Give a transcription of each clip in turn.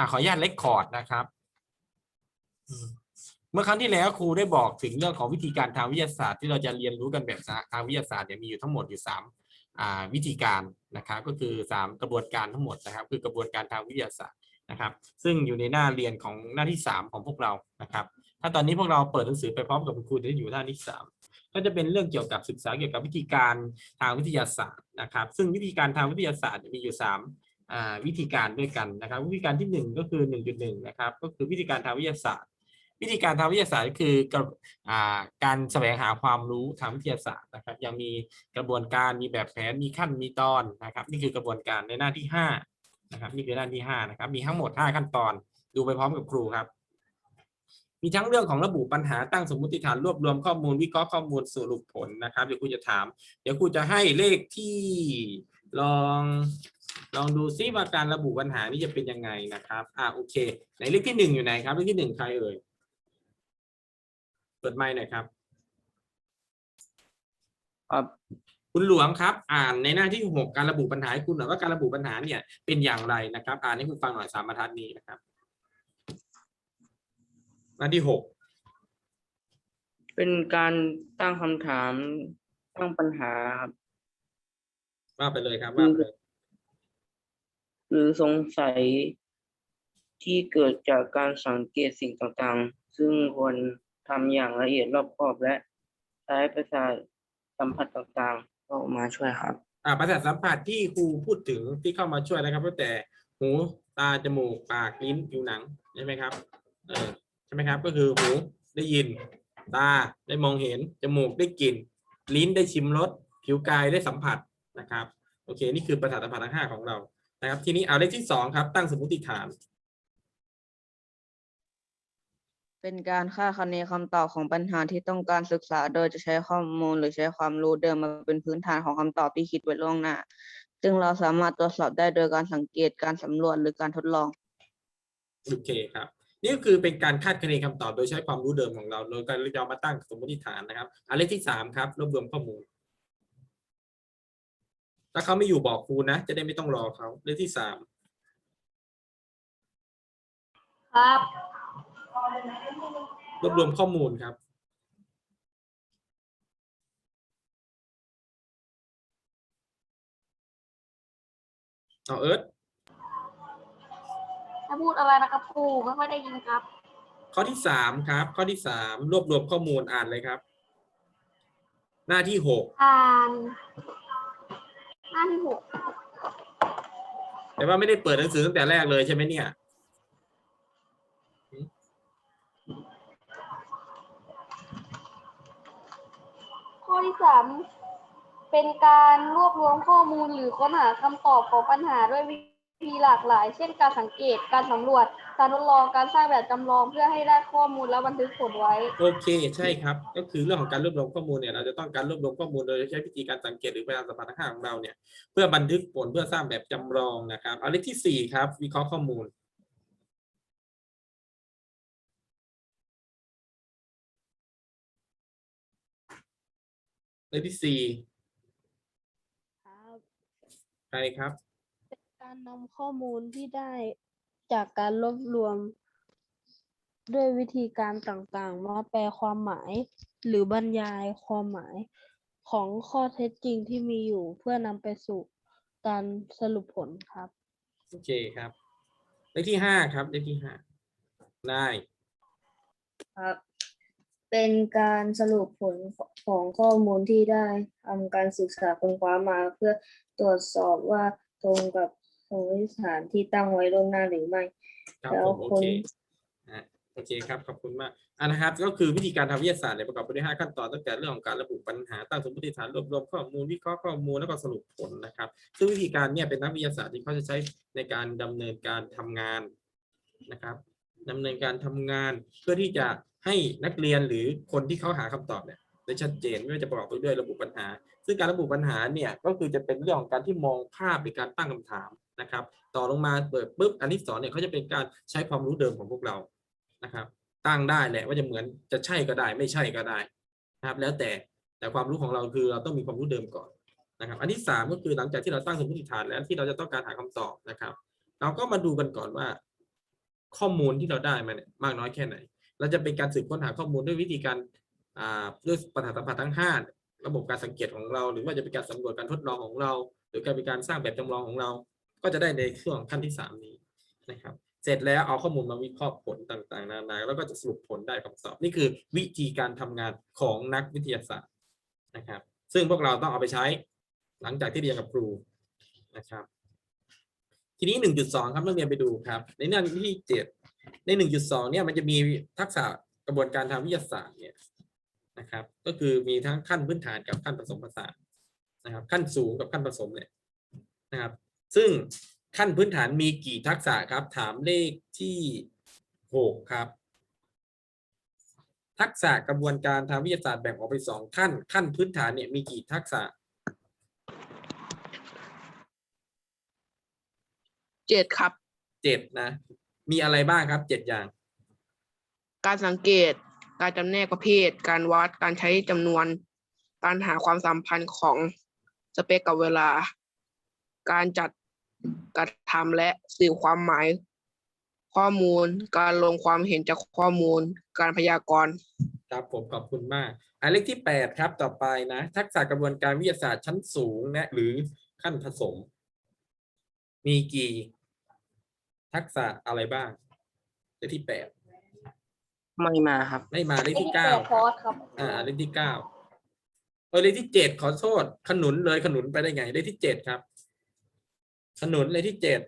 อ่าขออนุญาตเลคคอร์ดนะครับเมื่อครั้งที่แล้วครูได้บอกถึงเรื่องของวิธีการทางวิทยาศาสตร์ที่เราจะเรียนรู้กันแบบทางวิทยาศาสตร์เนี่ยมีอยู่ทั้งหมดอยู่สามวิธีการนะครับก็คือสามกระบวนการทั้งหมดนะครับ คือกระบวนการทางวิทยาศาสตร์นะครับ ซึ่งอยู่ในหน้าเรียนของหน้าที่สามของพวกเรานะครับ ถ้าตอนนี้พวกเราเปิดหนังสือไปพร้อมกับคุณครูจะอยู่หน้าที่สามก็จะเป็นเรื่องเกี่ยวกับศึกษาเกี่ยวกับวิธีการทางวิทยาศาสตร์นะครับ ซึ่งวิธีการทางวิทยาศาสตร์มีอยู่สาม วิธีการด้วยกันนะครับ วิธีการที่หนึ่งก็คือหนึ่งจุดหนึ่งนะครับ ก็คือวิธีการทางวิทยาศาสตร์ วิธีการทางวิทยาศาสตร์ก็คือกาการแสวงหาความรู้ทางวิทยาศาสตร์นะครับ ยังมีกระบวนการมีแบบแผนมีขั้นมีตอนนะครับ นี่คือกระบวนการในหน้าที่ห้านะครับนี่คือหน้าที่ห้านะครับ มีทั้งหมดห้าขั้นตอน ดูไปพร้อมกับครูครับมีทั้งเรื่องของระบุปัญหาตั้งสมมติฐานรวบรวมข้อมูลวิเคราะห์ข้อมูลสรุปผลนะครับ เดี๋ยวครูจะถาม เดี๋ยวครูจะให้เลขที่ลอง ลองดูซิว่าการระบุปัญหานี่จะเป็นยังไงนะครับ อ่าโอเค ไหนเลขที่หนึ่งอยู่ไหนครับเลขที่หนึ่งใครเอ่ย เปิดไมค์หน่อยครับ ครับ คุณหลวงครับ อ่านในหน้าที่หกการระบุปัญหาให้คุณหน่อยว่าการระบุปัญหาเนี่ยเป็นอย่างไรนะครับ อ่านให้คุณฟังหน่อยสามบรรทัดนี้นะครับ หน้าที่หกเป็นการตั้งคำถามตั้งปัญหาครับว่าไปเลยครับว่าไปเลย หรือสงสัยที่เกิดจากการสังเกตสิ่งต่างๆ ซึ่งควรทำอย่างละเอียดรอบคอบและใช้ประสาทสัมผัสต่างๆ เข้ามาช่วยครับ อ่าประสาทสัมผัสที่ครูพูดถึงที่เข้ามาช่วยนะครับตั้งแต่หูตาจมูกปากลิ้นผิวหนังใช่ไหมครับเออใช่ไหมครับ ก็คือหูได้ยิน ตาได้มองเห็นจมูกได้กลิ่น ลิ้นได้ชิมรสผิวกายได้สัมผัสนะครับ โอเค นี่คือประสาทสัมผัสทั้งห้าของเรา นะครับ ทีนี้เอาเลขที่สองครับ ตั้งสมมติฐาน เป็นการคาดคะเนคำตอบของปัญหาที่ต้องการศึกษา โดยจะใช้ข้อมูลหรือใช้ความรู้เดิมมาเป็นพื้นฐานของคำตอบที่คิดไว้ล่วงหน้า ซึ่งเราสามารถตรวจสอบได้โดยการสังเกตการสำรวจหรือการทดลอง โอเคครับ นี่ก็คือเป็นการคาดคะเนคำตอบโดยใช้ความรู้เดิมของเรา โดยการเรามาตั้งสมมติฐานนะครับอันเลขที่สามครับรวบรวมข้อมูล ถ้าเขาไม่อยู่บอกครูนะ จะได้ไม่ต้องรอเขาเลขที่สามครับรวบรวมข้อมูลครับ เอาเอิร์ธถ้าพูดอะไรนะครับครูไม่ค่อยได้ยินครับ ข้อที่สามครับ ข้อที่สามรวบรวมข้อมูลอ่านเลยครับ หน้าที่หกอ่าน หน้าที่หกแต่ว่าไม่ได้เปิดหนังสือตั้งแต่แรกเลยใช่ไหมเนี่ย ข้อที่สามเป็นการรวบรวมข้อมูลหรือค้นหาคำตอบของปัญหาด้วยวิธีหลากหลาย เช่นการสังเกตการสำรวจ การทดลองการสร้างแบบจำลองเพื่อให้ได้ข้อมูลและบันทึกผลไว้ โอเคใช่ครับ ก็คือเรื่องของการรวบรวมข้อมูลเนี่ยเราจะต้องการรวบรวมข้อมูลโดยใช้วิธีการสังเกตหรือพยานสัมพันธ์ทั้งห้าของเราเนี่ยเพื่อบันทึกผลเพื่อสร้างแบบจำลองนะครับเอาเลขที่สี่ครับ วิเคราะห์ข้อมูล เลขที่สี่ครับ ใครครับ การนำข้อมูลที่ได้ จากการรวบรวม ด้วยวิธีการต่างๆ มาแปลความหมาย หรือบรรยายความหมายของข้อเท็จจริงที่มีอยู่เพื่อนำไปสู่การสรุปผลครับ โอเคครับเลขที่ห้าครับเลขที่ห้าได้ครับ เป็นการสรุปผลของข้อมูลที่ได้ทำการศึกษาค้นคว้ามาเพื่อตรวจสอบว่าตรงกับ สมมติฐานที่ตั้งไว้ล่วงหน้าหรือไม่ ครับแล้วผมโอคนเคอะโอเคครับขอบคุณมากอันนะครับก็คือวิธีการทางวิทยาศาสตร์เนี่ยประกอบไปด้วยห้าขั้นตอนตั้งแต่เรื่องของการระบุปัญหาตั้งสมมติฐานรวบรวมข้อมูลวิเคราะห์ข้อมูลแล้วก็สรุปผลนะครับ ซึ่งวิธีการเนี่ยเป็นนักวิทยาศาสตร์ที่เขาจะใช้ในการดำเนินการทำงานนะครับดำเนินการทำงานเพื่อที่จะให้นักเรียนหรือคนที่เขาหาคำตอบเนี่ยได้ชัดเจนไม่ว่าจะประกอบไปด้วยระบุปัญหา ซึ่งการระบุปัญหาเนี่ยก็คือจะเป็นเรื่องของการที่มองภาพในการตั้งคำถาม นะครับ ต่อลงมาเปิดปุ๊บอันที่สองเนี่ยเขาจะเป็นการใช้ความรู้เดิมของพวกเรานะครับ ตั้งได้แหละว่าจะเหมือนจะใช่ก็ได้ ไม่ใช่ก็ได้นะครับ แล้วแต่แต่ความรู้ของเราคือเราต้องมีความรู้เดิมก่อนนะครับ อันที่สามก็คือหลังจากที่เราตั้งสมมติฐานแล้วที่เราจะต้องการหาคำตอบนะครับ เราก็มาดูกันก่อนว่า ข้อมูลที่เราได้มาเนี่ยมากน้อยแค่ไหน เราจะเป็นการสืบค้นหาข้อมูลด้วยวิธีการอ่าด้วยปัญหาสัมผัสทั้งห้าระบบการสังเกตของเรา หรือว่าจะเป็นการสำรวจการทดลองของเรา หรือการเป็นการสร้างแบบจำลองของเรา ก็จะได้ในช่วงขั้นที่สามนี้นะครับ เสร็จแล้วเอาข้อมูลมาวิเคราะห์ผลต่างๆ นานาแล้วก็จะสรุปผลได้คำตอบ นี่คือวิธีการทำงานของนักวิทยาศาสตร์นะครับ ซึ่งพวกเราต้องเอาไปใช้หลังจากที่เรียนกับครูนะครับ ทีนี้ 1.2 ครับนักเรียนไปดูครับ ในหน้าที่ 7 ใน 1.2 เนี่ยมันจะมีทักษะกระบวนการทางวิทยาศาสตร์เนี่ยนะครับ ก็คือมีทั้งขั้นพื้นฐานกับขั้นผสมผสานนะครับ ขั้นสูงกับขั้นผสมเนี่ยนะครับ ซึ่งขั้นพื้นฐานมีกี่ทักษะครับ ถามเลขที่6ครับ ทักษะกระบวนการทางวิทยาศาสตร์แบ่งออกเป็นสองขั้น ขั้นพื้นฐานเนี่ยมีกี่ทักษะเจ็ดครับ เจ็ดนะ มีอะไรบ้างครับเจ็ดอย่าง การสังเกต การจำแนกประเภท การวัด การใช้จำนวน การหาความสัมพันธ์ของสเปกกับเวลา การจัด กระทำและสื่อความหมาย ข้อมูล การลงความเห็นจากข้อมูล การพยากรณ์ ครับผมขอบคุณมาก อันเลขที่แปดครับต่อไปนะ ทักษะกระบวนการวิทยาศาสตร์ชั้นสูงนะหรือขั้นผสม มีกี่ ทักษะอะไรบ้างเลขที่แปดไม่มาครับ ไม่มาเลขเลขที่ที่แปเก้าดคอร์สครับ อ่าเลขที่เก้าเออเลขที่เจ็ดขอโทษขนุนเลยขนุนไปได้ไงเลขที่เจ็ดครับ ขนุนเลขที่เจ็ด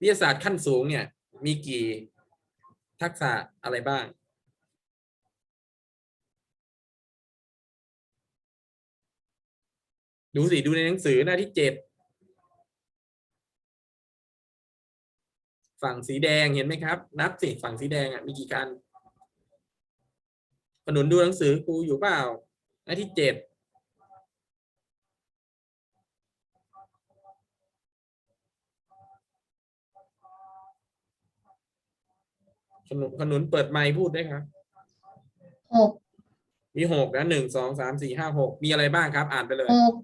วิทยาศาสตร์ขั้นสูงเนี่ย มีกี่ทักษะอะไรบ้าง ดูสิ ดูในหนังสือหน้าที่เจ็ดฝั่งสีแดงเห็นไหมครับ นับสิ ฝั่งสีแดงอะมีกี่การขนุนดูหนังสือครูอยู่เปล่าหน้าที่เจ็ด ขนุนขนุนเปิดไมค์พูดได้ครับหกมีหกนะหนึ่งสองสามสี่ห้าหกมีอะไรบ้างครับ อ่านไปเลยหก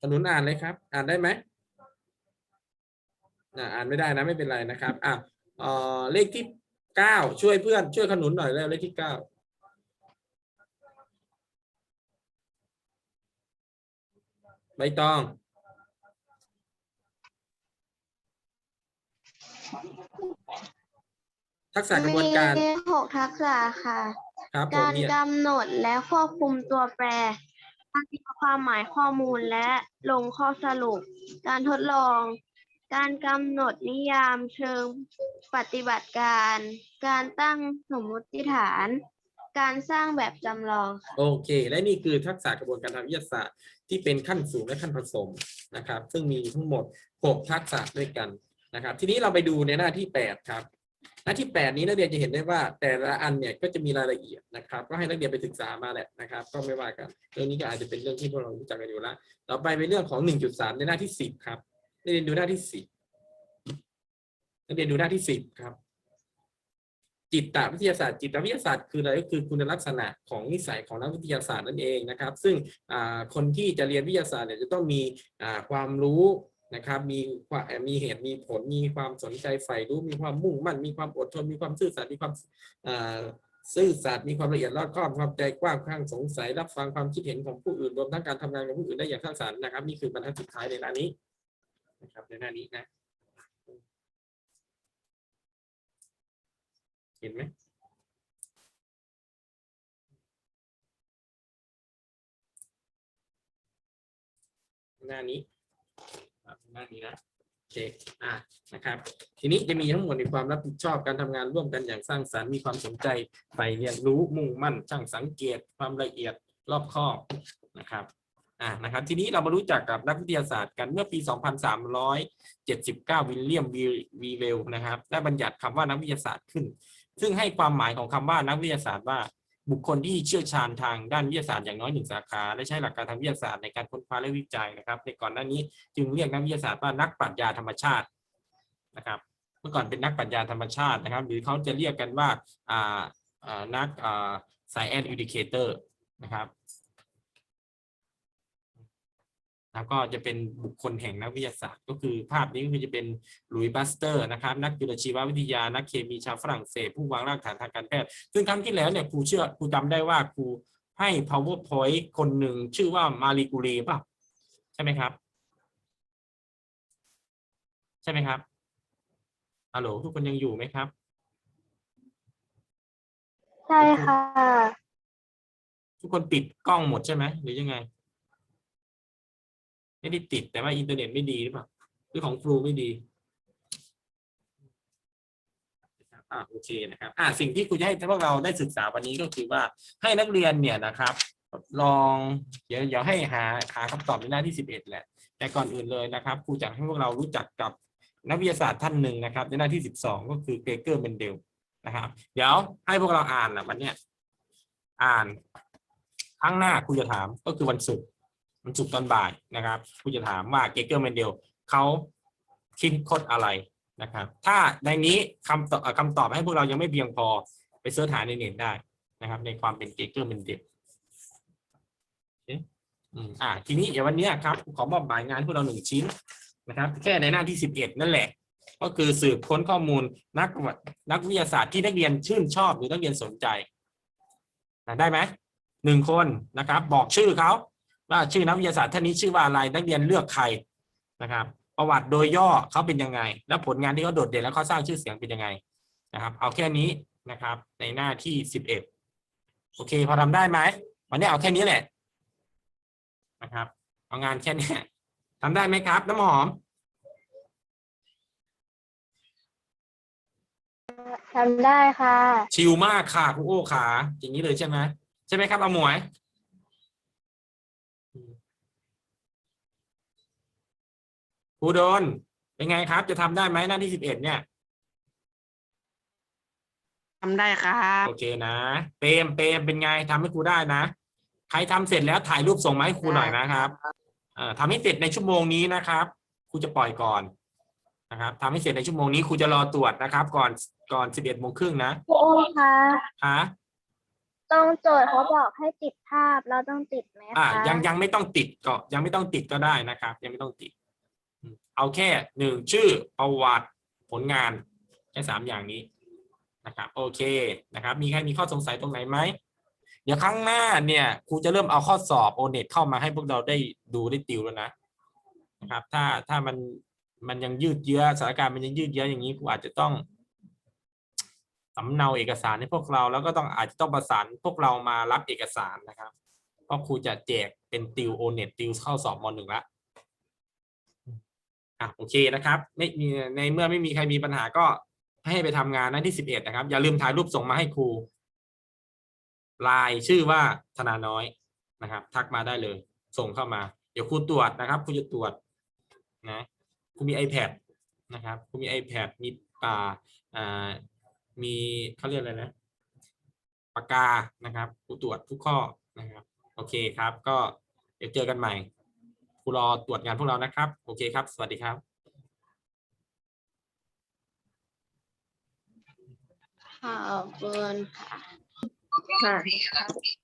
ขนุนอ่านเลยครับ อ่านได้ไหมอ่าอ่านไม่ได้นะไม่เป็นไรนะครับอะเอ่อเลขที่เก้าช่วยเพื่อนช่วยขนุนหน่อยแล้วเลขที่เก้า ใบตอง ทักษะกระบวนการ มีหกทักษะค่ะ ครับผมการเนี่ย กำหนดและควบคุมตัวแปร การตีความหมายข้อมูลและลงข้อสรุป การทดลอง การกำหนดนิยามเชิงปฏิบัติการ การตั้งสมมติฐาน การสร้างแบบจำลองค่ะโอเค และนี่คือทักษะกระบวนการทางวิทยาศาสตร์ ที่เป็นขั้นสูงและขั้นผสมนะครับ ซึ่งมีทั้งหมด 6 ทักษะด้วยกันนะครับ ทีนี้เราไปดูในหน้าที่ 8 ครับ หน้าที่ 8 นี้นักเรียนจะเห็นได้ว่า แต่ละอันเนี่ยก็จะมีรายละเอียดนะครับ ก็ให้นักเรียนไปศึกษามาแหละนะครับ ก็ไม่ว่ากันเรื่องนี้ก็อาจจะเป็นเรื่องที่พวกเรารู้จักกันอยู่แล้วต่อไปเป็นเรื่องของ 1.3 ในหน้าที่ 10 ครับนักเรียนดูหน้าที่ 10นักเรียนดูหน้าที่ 10 ครับ จิตวิทยาศาสตร์ จิตวิทยาศาสตร์คืออะไรก็คือคุณลักษณะของนิสัยของนักวิทยาศาสตร์นั่นเองนะครับ ซึ่งคนที่จะเรียนวิทยาศาสตร์เนี่ยจะต้องมีความรู้นะครับมีมีเหตุมีผลมีความสนใจใฝ่รู้มีความมุ่งมั่น มีความอดทนมีความซื่อสัตย์มีความซื่อสัตย์มีความละเอียดรอบคอบความใจกว้างข้างสงสัย รับฟังความคิดเห็นของผู้อื่นรวมทั้งการทำงานกับผู้อื่นได้อย่างสร้างสรรค์นะครับ นี่คือบรรทัดสุดท้ายในหน้านี้นะครับในหน้านี้นะ เห็นไหมหน้านี้หน้านี้นะโอเคอะนะครับ ทีนี้จะมีทั้งหมดในความรับผิดชอบการทำงานร่วมกันอย่างสร้างสรรค์มีความสนใจใฝ่เรียนรู้มุ่งมั่น ช่างสังเกต ความละเอียดรอบคอบนะครับอะนะครับ ทีนี้เรามารู้จักกับนักวิทยาศาสตร์กันเมื่อปี 2379 วิลเลียมวีเวลนะครับ ได้บัญญัติคำว่านักวิทยาศาสตร์ขึ้น ซึ่งให้ความหมายของคำว่านักวิทยาศาสตร์ว่า บุคคลที่เชี่ยวชาญทางด้านวิทยาศาสตร์อย่างน้อยหนึ่งสาขาและใช้หลักการทางวิทยาศาสตร์ในการค้นคว้าและวิจัยนะครับ ในก่อนหน้านี้จึงเรียกนักวิทยาศาสตร์ว่านักปรัชญาธรรมชาตินะครับ เมื่อก่อนเป็นนักปรัชญาธรรมชาตินะครับ หรือเขาจะเรียกกันว่าอ่าอ่านักอ่า science educator นะครับ แล้วก็จะเป็นบุคคลแห่งนักวิทยาศาสตร์ ก็คือภาพนี้ก็คือจะเป็นหลุยส์บัสเตอร์นะครับ นักจุลชีววิทยา นักเคมีชาวฝรั่งเศส ผู้วางรากฐานทางการแพทย์ ซึ่งครั้งที่แล้วเนี่ยครูเชื่อครูจำได้ว่าครูให้ powerpoint คนหนึ่งชื่อว่ามารีกูเรป่ะใช่ไหมครับ ใช่ไหมครับฮัลโหลทุกคนยังอยู่ไหมครับ ใช่ค่ะ ทุกคนปิดกล้องหมดใช่ไหมหรือยังไง ไม่ได้ติดแต่ว่าอินเทอร์เน็ตไม่ดีหรือเปล่าหรือของครูไม่ดีอ่าโอเคนะครับอ่าสิ่งที่ครูจะให้พวกเราได้ศึกษาวันนี้ก็คือว่าให้นักเรียนเนี่ยนะครับ ลองเดี๋ยวเดี๋ยวให้หาหาคำตอบในหน้าที่สิบเอ็ดแหละแต่ก่อนอื่นเลยนะครับครูจะให้พวกเรารู้จักกับนักวิทยาศาสตร์ท่านหนึ่งนะครับ ในหน้าที่สิบสองก็คือเกรเกอร์เมนเดลนะครับ เดี๋ยวให้พวกเราอ่านนะวันเนี้ยอ่านครั้งหน้าครูจะถามก็คือวันศุกร์ วันศุกตอนบ่ายนะครับครูจะถามว่าเกเกอร์เมนเดลเขาคิดค้นอะไรนะครับ ถ้าในนี้คำตอบคำตอบให้พวกเรายังไม่เพียงพอไปเสิร์ชหาในเน็ตได้นะครับ ในความเป็นเกเกอร์เมนเดลอ่าทีนี้เดี๋ยววันนี้ครับขอมอบหมายงานพวกเราหนึ่งชิ้นนะครับ แค่ในหน้าที่สิบเอ็ดนั่นแหละ ก็คือสืบค้นข้อมูลนักวนักวิทยาศาสตร์ที่นักเรียนชื่นชอบหรือนักเรียนสนใจได้ไหมหนึ่งคนนะครับ บอกชื่อเขา ว่าชื่อนักวิทยาศาสตร์ท่านนี้ชื่อว่าอะไรนักเรียนเลือกใครนะครับ ประวัติโดยย่อเขาเป็นยังไง แล้วผลงานที่เขาโดดเด่นแล้วเขาสร้างชื่อเสียงเป็นยังไงนะครับ เอาแค่นี้นะครับ ในหน้าที่สิบเอ็ดโอเค พอทำได้ไหมวันนี้เอาแค่นี้แหละนะครับ เอางานแค่เนี้ยทำได้ไหมครับ น้ำหอมทำได้ค่ะ ชิลมากค่ะคุณโอ้ขาอย่างนี้เลยใช่ไหมใช่ไหมครับเอาหมวย ครูโดน เป็นไงครับ จะทำได้ไหมหน้าที่สิบเอ็ดเนี่ยทำได้ครับโอเคนะเปรมเปรมเป็นไงทำให้ครูได้นะ ใครทำเสร็จแล้วถ่ายรูปส่งมาให้ครูหน่อยนะครับเอ่อทำให้เสร็จในชั่วโมงนี้นะครับครูจะปล่อยก่อนนะครับทำให้เสร็จในชั่วโมงนี้ครูจะรอตรวจนะครับ ก่อนก่อนสิบเอ็ดโมงครึ่งนะโอ้คะฮะ ตรงโจทย์เขาบอกให้ติดภาพเราต้องติดไหมอ่าคะยังยังไม่ต้องติดก็ยังไม่ต้องติดก็ได้นะครับ ยังไม่ต้องติดอืมเอาแค่หนึ่งชื่อประวัติผลงานแค่สามอย่างนี้นะครับโอเคนะครับ มีใครมีข้อสงสัยตรงไหนไหมเดี๋ยวครั้งหน้าเนี่ยครูจะเริ่มเอาข้อสอบโอเน็ตเข้ามาให้พวกเราได้ดูได้ติวแล้วนะนะครับ ถ้าถ้ามันมันยังยืดเยื้อสถานการณ์มันยังยืดเยื้ออย่างนี้ครูอาจจะต้อง สำเนาเอกสารให้พวกเราแล้วก็ต้องอาจจะต้องประสานพวกเรามารับเอกสารนะครับ เพราะครูจะแจกเป็นติวโอเน็ตติวเข้าสอบมหนึ่งละอะโอเคนะครับ ไม่มีในเมื่อไม่มีใครมีปัญหาก็ให้ไปทำงานหน้าที่สิบเอ็ดนะครับ อย่าลืมถ่ายรูปส่งมาให้ครูลน์ชื่อว่าธนาน้อยนะครับ ทักมาได้เลย ส่งเข้ามา เดี๋ยวครูตรวจนะครับครูจะตรวจนะครูมี iPad นะครับครูมี iPad มีป่าอ่า มีเขาเรียกอะไรนะปากกานะครับครูตรวจทุกข้อนะครับ โอเคครับ ก็เดี๋ยวเจอกันใหม่ครูรอตรวจงานพวกเรานะครับ โอเคครับ สวัสดีครับขอบคุณค่ะ ค่ะ